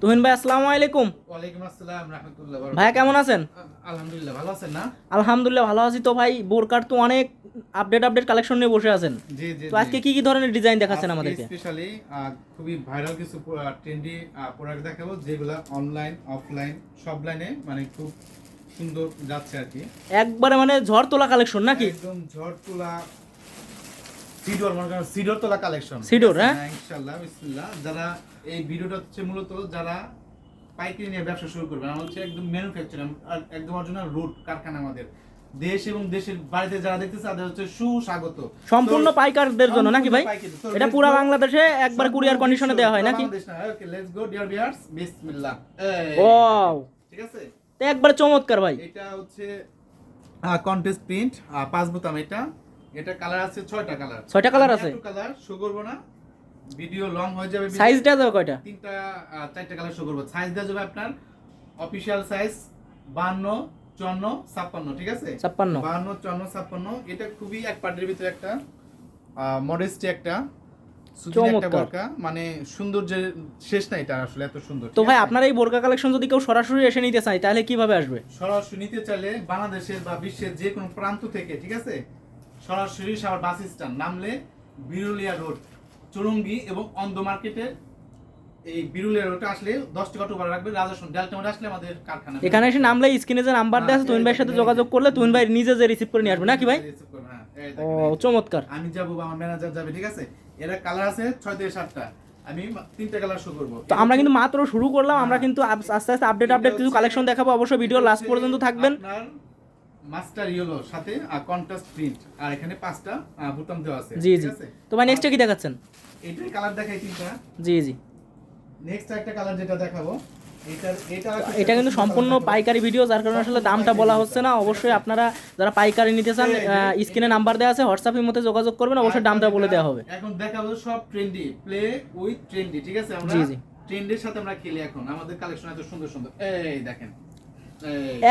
তুহিন ভাই আসসালামু আলাইকুম। ওয়ালাইকুম আসসালাম রাহমাতুল্লাহ ভাইয়া কেমন আছেন? আলহামদুলিল্লাহ ভালো আছেন না? আলহামদুলিল্লাহ ভালো আছি। তো ভাই বোরকার তো অনেক আপডেট আপডেট কালেকশন নিয়ে বসে আছেন। জি জি তো আজকে কি কি ধরনের ডিজাইন দেখাচ্ছেন আমাদেরকে? স্পেশালি খুবই ভাইরাল কিছু ট্রেন্ডি প্রোডাক্ট দেখাবো যেগুলো অনলাইন অফলাইন সব লাইনে মানে খুব সুন্দর যাচ্ছে আর কি। একবারে মানে ঝড় তোলা কালেকশন নাকি? একদম ঝড় তোলা সিডোর মনে করেন সিডোর তোলা কালেকশন সিডোর, হ্যাঁ? ইনশাআল্লাহ বিসমিল্লাহ। যারা এই ভিডিওটা হচ্ছে মূলত যারা পাইকারি নিয়ে ব্যবসা শুরু করবে আমার হচ্ছে একদম ম্যানুফ্যাকচার আর একদম অরিজিনাল রুট কারখানা আমাদের। দেশ এবং দেশের বাড়িতে যারা দেখতেছে তাদের হচ্ছে সুস্বাগত। সম্পূর্ণ পাইকারদের জন্য নাকি ভাই? এটা পুরো বাংলাদেশে একবার কুরিয়ার কন্ডিশনে দেওয়া হয় নাকি? Okay let's go dear viewers বিসমিল্লাহ। ওয়াও ঠিক আছে? তো একবারে চমৎকার ভাই। এটা হচ্ছে কন্টেস্ট প্রিন্ট পাঁচ বোতাম এটা। এটা কালার আছে ছয়টা কালার ছয়টা colour আছে? কালার শো করব না। ভিডিও লং হয়ে যাবে সাইজ দেওয়া যাবে কয়টা? তিনটা চারটা কালার শো করব। সাইজ দেওয়া যাবে আপনার অফিসিয়াল সাইজ বান্ন চুয়ান্ন ছাপ্পান্ন ঠিক আছে? ছাপ্পান্ন। বান্ন চুয়ান্ন ছাপ্পান্ন এটা খুবই এক পার্টের ভিতরে একটা মডেস্টি একটা মানে সৌন্দর্যের শেষ নাই এটা আসলে এত সুন্দর তো ভাই আপনার এই বোরকা কালেকশন যদি কেউ সরাসরি এসে নিতে চায় তাহলে কীভাবে আসবে? সরাসরি নিতে চাইলে বাংলাদেশের বা বিশ্বের যে কোনো প্রান্ত থেকে ঠিক আছে? সরাসরি সাবার বাস স্ট্যান্ড নামলে বিরুলিয়া রোড চুরুঙ্গি এবং অন্ধ মার্কেটের এই বিরুলিয়া রোডে আসলে দশ টাকা রাখবে রাজাসন ডেল্টা মোড়ে আসলে আমাদের কারখানা। এখানে এসে নামলে স্ক্রিনে যে নাম্বার দেওয়া আছে ভাইয়ের সাথে যোগাযোগ করলে তুহিন ভাই নিজে যে রিসিভ করে নিয়ে আসবে নাকি ভাই? হ্যাঁ, ও চমৎকার। আমি যাব আমার ম্যানেজার যাবে ঠিক আছে? এরা কালার আছে ছয় থেকে সাতটা। আমি তিনটা কালার শো করব। তো আমরা কিন্তু মাত্র শুরু করলাম আমরা কিন্তু আস্তে আস্তে আপডেট আপডেট কিছু কালেকশন দেখাবো অবশ্যই ভিডিও লাস্ট পর্যন্ত থাকবেন। মাস্টার ইয়েলো সাথে কন্ট্রাস্ট প্রিন্ট আর এখানে পাঁচটা বোতাম দেওয়া আছে। জি জি। তো ভাই নেক্সটে কি দেখাচ্ছেন? এটার কালার দেখাই তিনটা। জি জি। নেক্সট একটা কালার যেটা দেখাবো এটা কিন্তু সম্পূর্ণ পাইকারি ভিডিও যার কারণে আসলে দামটা বলা হচ্ছে না। অবশ্যই আপনারা যারা পাইকারি নিতে চান স্ক্রিনে নাম্বার দেওয়া আছে হোয়াটসঅ্যাপের মধ্যে যোগাযোগ করবেন অবশ্যই দামটা বলে দেওয়া হবে। এখন দেখাবো সব ট্রেন্ডি প্লে উইথ ট্রেন্ডি ঠিক আছে? আমরা। ট্রেন্ডের সাথে আমরা খেলি এখন। আমাদের কালেকশন এত সুন্দর সুন্দর। এই দেখেন।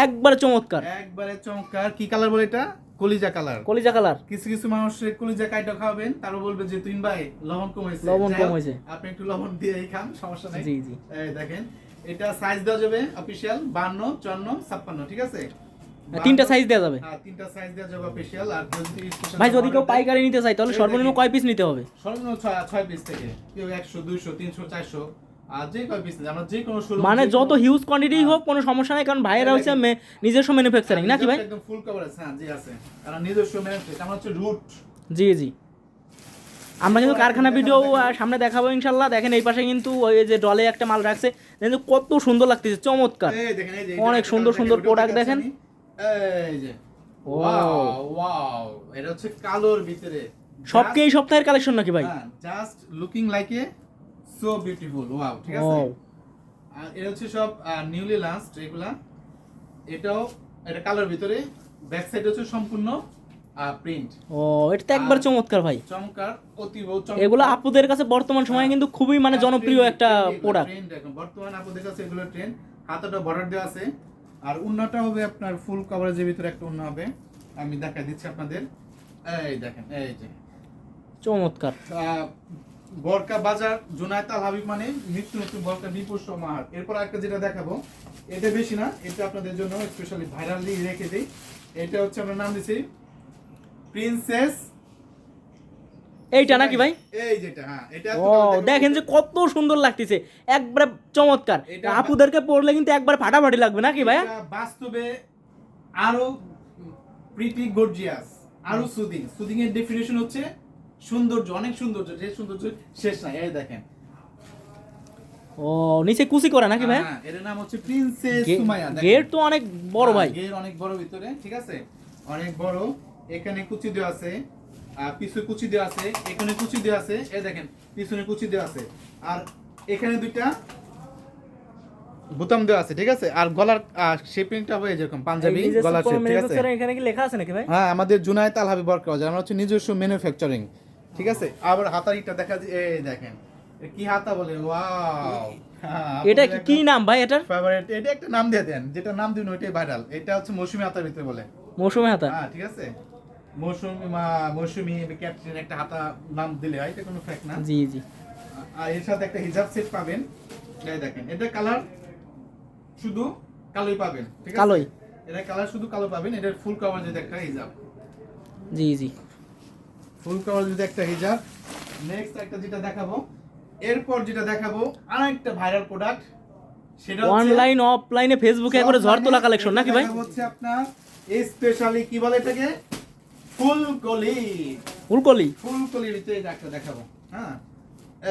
একবারে চমৎকার। একবারে চমৎকার। কি কালার বলে এটা? কলিজা কালার। কলিজা কালার। কিছু কিছু মানুষ কলিজা কাইটা খাবেন তারও বলবে যে তুই ভাই লবণ কম হয়েছে। লবণ কম হয়েছে। আপনি একটু লবণ দিয়ে খান সমস্যা নাই। জি জি। দেখেন এটা সাইজ দেওয়া যাবে অফিশিয়াল 52 54 56 ঠিক আছে? হ্যাঁ, তিনটা সাইজ দেওয়া যাবে। হ্যাঁ তিনটা সাইজ দেওয়া যাবে অফিশিয়াল আর যদি ভাই যদি কেউ পাইকারি নিতে চায় তাহলে সর্বনিম্ন কয় পিস নিতে হবে? সর্বনিম্ন 6 পিস থেকে। কেউ 100 200 300 400 মানে যত হিউজ কোয়ান্টিটি হোক কোনো সমস্যা নাই কারণ ভাইয়েরা হচ্ছে মে- নিজস্ব ম্যানুফ্যাকচারিং নাকি ভাই? একদম ফুল কভারেজ হ্যাঁ জি আছে। কারণ নিজস্ব ম্যানুফ্যাকচার আমরা হচ্ছে রুট জি জি। আমরা কিন্তু কারখানা ভিডিও সামনে দেখাবো ইনশাল্লাহ। দেখেন এই পাশে কিন্তু ওই যে ডলে একটা মাল রাখছে। কিন্তু কত সুন্দর লাগতেছে চমৎকার। এই দেখেন এই যে অনেক সুন্দর সুন্দর প্রোডাক্ট দেখেন। এই যে. ওয়াও ওয়াও এটা হচ্ছে কালোর ভিতরে। সব কি এই সপ্তাহের কালেকশন নাকি ভাই? Just looking like a so beautiful wow ঠিক আছে? আর এটা হচ্ছে সব নিউলি লাস্ট এগুলা। এটাও এটা কালোর ভিতরে ব্যাক সাইড হচ্ছে সম্পূর্ণ প্রিন্ট ও এটা তো একবার চমৎকার ভাই। চমৎকার অতীব চমৎকার। এগুলো আপুদের কাছে বর্তমান সময়ে কিন্তু খুবই মানে জনপ্রিয় একটা প্রোডাক্ট বর্তমানে আপনাদের কাছে এগুলো ট্রেন্ড হাতাটা বর্ডার দেওয়া আছে। আর উন্নাটা হবে আপনার ফুল কভারেজের ভিতরে একটা উন্না হবে। আমি দেখা দিচ্ছি আপনাদের। এই দেখেন এই যে। চমৎকার। বরকা বাজার জুনায়ত আল হাবিব মানে নিত্য নতুন বরকা বিপুল সমাহার এরপর একটা যেটা দেখাবো এটা বেশি না এটা আপনাদের জন্য স্পেশালি ভাইরালি রেখে দিই। এটা হচ্ছে আমরা নাম দিছি প্রিন্সেস এইটা নাকি ভাই? এই যেটা হ্যাঁ এটা ও দেখেন যে কত সুন্দর লাগতেছে একবারে চমৎকার। আপুদেরকে পড়লে কিন্তু একবার ফাটাফাটি লাগবে নাকি ভাই বাস্তবে আরও প্রিটি গর্জিয়াস আরও সুদিং সুদিং এর ডেফিনেশন হচ্ছে সৌন্দর্য অনেক সৌন্দর্য যে সৌন্দর্য শেষ নাই এই দেখেন। ও নিচে কুচি করা নাকি ভাই? হ্যাঁ, এর নাম হচ্ছে প্রিন্সেস সুমাইয়া গেট তো অনেক বড় ভাই। হ্যাঁ, গেট অনেক বড় ভিতরে ঠিক আছে? অনেক বড়। এখানে কুচি দেওয়া আছে। আর পিছু কুচি দেওয়া আছে। এখানে কুচি দেওয়া আছে। এই দেখেন পিছনে কুচি দেওয়া আছে। আর এখানে দুইটা বোতাম দেওয়া আছে ঠিক আছে? আর গলার শেপিংটা হবে যেরকম পাঞ্জাবি গলার শেপ ঠিক আছে? এখানে কি লেখা আছে নাকি ভাই? হ্যাঁ আমাদের জুনায়েত আল হাবিব ওয়ার্ক আমরা হচ্ছে নিজস্ব ম্যানুফ্যাকচারিং ঠিক আছে? আবার হাতারিটা দেখা যায় এই দেখেন। কি হাতা বলে? ওয়াও। এটা কি- নাম ভাই এটার? ফেভারিট এটা একটা নাম দিয়ে দেন যেটা নাম দিন ওইটাই ভাইরাল এটা হচ্ছে মৌসুমী হাতার ভিতরে বলে। মৌসুমে হাতা? হ্যাঁ ঠিক আছে? মৌসুমী মা- মৌসুমী ক্যাপ্টেন একটা হাতা নাম দিলে হয় এটা কোনো ফ্যাক্ট না? জি জি। আর এর সাথে একটা হিজাব সেট পাবেন। এই দেখেন এটা কালার শুধু কালোই পাবেন ঠিক আছে? কালোই। এটা কালার শুধু কালো পাবেন এটার ফুল কভার যদি একটা হিজাব জি জি। ফুল কভার যদি একটা হিজাব নেক্সট একটা যেটা দেখাবো এরপর যেটা দেখাবো আরেকটা ভাইরাল প্রোডাক্ট সেটা অনলাইন অফলাইনে ফেসবুকে একবারে ঝড় তোলা কালেকশন নাকি ভাই? হচ্ছে আপনার স্পেশালি কি বলে এটাকে? ফুলকলি। ফুলকলি? ফুলকলির ভিতরে এটা একটা দেখাবো হ্যাঁ?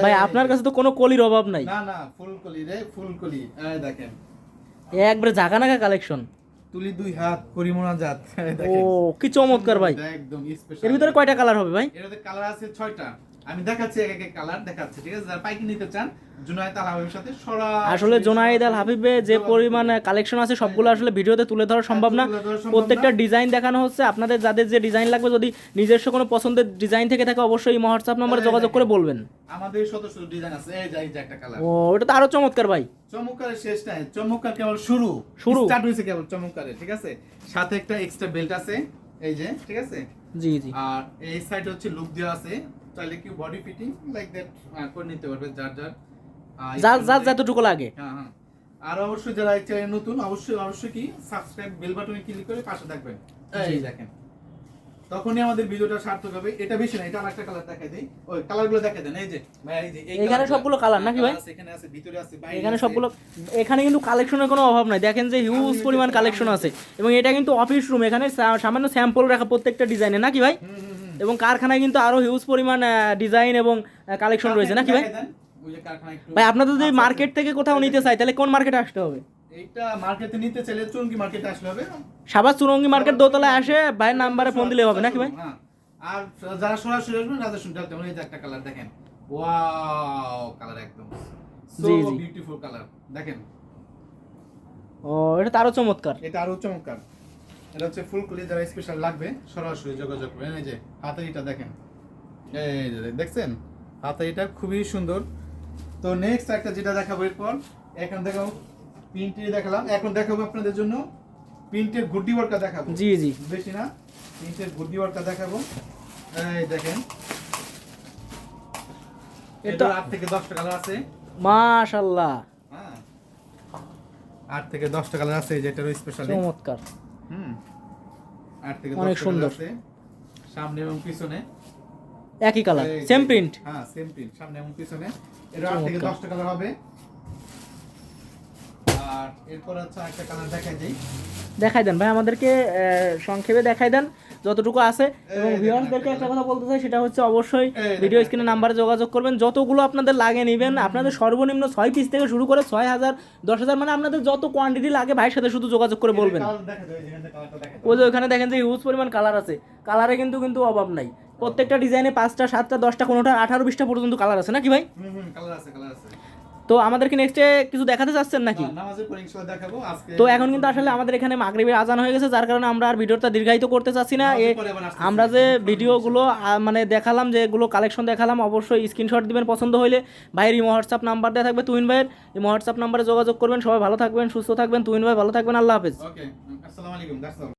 ভাই আপনার কাছে তো কোনো কলির অভাব নাই। না না ফুলকলি রে ফুলকলি। এই দেখেন। একবারে জাগা নাগা কালেকশন তুলি দুই হাত করি মোনাজাত ও কি চমৎকার ভাই। একদম স্পেশাল এর ভিতরে কয়টা কালার হবে ভাই? এটাতে কালার আছে ছয়টা। আমি দেখাচ্ছি এক এক কালার দেখাচ্ছি ঠিক আছে? যারা পাইকি নিতে চান জুনায়েদ আল হাবিবের সাথে আসলে জোনায়েদ আল হাবিবে যে পরিমাণ কালেকশন আছে সবগুলো আসলে ভিডিওতে তুলে ধরা সম্ভব না। প্রত্যেকটা ডিজাইন দেখানো হচ্ছে। আপনাদের যাদের যে ডিজাইন লাগবে যদি নিজস্ব কোনো পছন্দের ডিজাইন থেকে থাকে অবশ্যই হোয়াটসঅ্যাপ নাম্বারে এই যোগাযোগ করে বলবেন। আমাদের শত শত ডিজাইন আছে। এই যে এই যে একটা কালার ও এটা তো আরও চমৎকার ভাই। চমৎকারের শেষ নাই চমৎকার কেবল শুরু। শুরু। স্টার্ট হয়েছে কেবল চমৎকারের ঠিক আছে? সাথে একটা এক্সট্রা বেল্ট আছে। এই যে ঠিক আছে? জি জি। আর এই সাইড হচ্ছে লুক দেওয়া আছে। তাহলে কি বডি ফিটিং লাইক দ্যাট করে নিতে পারবে যার যার যার যার যতটুকু লাগে। হ্যাঁ হ্যাঁ। আর অবশ্যই যারা এই চ্যানেল নতুন অবশ্যই অবশ্যই কি সাবস্ক্রাইব বেল বাটনে ক্লিক করে পাশে থাকবেন। এই দেখেন। তখনই আমাদের ভিডিওটা সার্থক হবে। এটা বেশি না এটা আরেকটা কালার দেখাই দেই। ওই কালারগুলো দেখাই দেন এই যে ভাই এই যে এখানে সবগুলো colour নাকি ভাই? এখানে আছে ভিতরে আছে বাইরে এখানে সবগুলো এখানে কিন্তু কালেকশনের কোনো অভাব নাই। দেখেন যে হিউজ পরিমাণ কালেকশন আছে। এবং এটা কিন্তু অফিস রুম এখানে সামান্য স্যাম্পল রাখা প্রত্যেকটা ডিজাইনে নাকি ভাই। এবং কারখানায় কিন্তু আরও হিউজ পরিমাণ ডিজাইন এবং কালেকশন রয়েছে নাকি ভাই? ভাই আপনাদের যদি মার্কেট থেকে কোথাও নিতে চাই তাহলে কোন মার্কেটে আসতে হবে? এইটা মার্কেটে নিতে চাইলে চুনকি মার্কেটে আসলে হবে। সাবাস মার্কেট দোতলায় আসে ভাইয়ের নাম্বারে ফোন দিলে হবে নাকি ভাই? হ্যাঁ। আর যারা সরাসরি আসবেন রাজা শুনতে এই একটা কালার দেখেন। ওয়াও কালার একদম। সো। বিউটিফুল কালার দেখেন। ও এটা আরও চমৎকার। এটা আরও চমৎকার। এটা হচ্ছে ফুলকলি যারা স্পেশাল লাগবে সরাসরি যোগাযোগ করবেন। এই যে হাতারিটা দেখেন। এই যে দেখছেন? হাতারিটা খুবই সুন্দর। তো নেক্সট একটা যেটা দেখাবো এরপর এখন দেখাবো প্রিন্টটি দেখালাম। এখন দেখাবো আপনাদের জন্য। প্রিন্টের গুড্ডি ওয়ার্কটা দেখাবো। জি জি। বেশি না। প্রিন্টের গুড্ডি ওয়ার্কটা দেখাবো। এই দেখেন। এটা- আট থেকে দশটা কালার আছে। মাশাল্লাহ হ্যাঁ। আট থেকে দশটা কালার আছে এই যেটার স্পেশালি চমৎকার। হুম। আট থেকে অনেক সুন্দর। সামনে এবং পিছনে। একই কালার সেম প্রিন্ট হ্যাঁ সেম প্রিন্ট সামনে এবং পিছনে। এটা আট থেকে। দশটা কালার হবে। এরপর হচ্ছে একটা কালার দেখাই দিই। দেখাই দেন ভাই আমাদেরকে সংক্ষেপে দেখাই দেন যতটুকু আছে। এবং ভিউয়ার্সদেরকে একটা কথা বলতে চাই সেটা হচ্ছে অবশ্যই ভিডিও। স্ক্রিনে নাম্বারে যোগাযোগ করবেন। যতগুলো আপনাদের লাগে নেবেন আপনাদের সর্বনিম্ন ছয় পিস থেকে শুরু করে ছয় হাজার দশ হাজার মানে আপনাদের যত কোয়ান্টিটি লাগে ভাইয়ের সাথে শুধু যোগাযোগ করে বলবেন। ওই যে ওখানে দেখেন যে হিউজ পরিমাণ কালার আছে। কালারে কিন্তু কিন্তু অভাব নাই। প্রত্যেকটা ডিজাইনে পাঁচটা সাতটা দশটা কোনোটা আঠারো বিশটা পর্যন্ত কালার আছে। নাকি ভাই? কালার আছে কালার আছে। তো আমাদেরকে নেক্সটে কিছু দেখাতে চাচ্ছেন নাকি? তো এখন কিন্তু আসলে আমাদের এখানে মাগরিবের আজান হয়ে গেছে যার কারণে আমরা আর ভিডিওটা দীর্ঘায়িত করতে চাচ্ছি না। আমরা যে ভিডিওগুলো মানে দেখালাম যে এগুলো কালেকশন দেখালাম অবশ্যই স্ক্রিনশট দিবেন পছন্দ হলে ভাইয়ের ইমো হোয়াটসঅ্যাপ নাম্বার দেওয়া থাকবে তুহিন ভাইয়ের। ইমো হোয়াটসঅ্যাপ নাম্বারে যোগাযোগ করবেন সবাই ভালো থাকবেন সুস্থ থাকবেন। তুহিন ভাই ভালো থাকবেন আল্লাহ হাফেজ। ওকে আসসালামু আলাইকুম দ্যাটস অল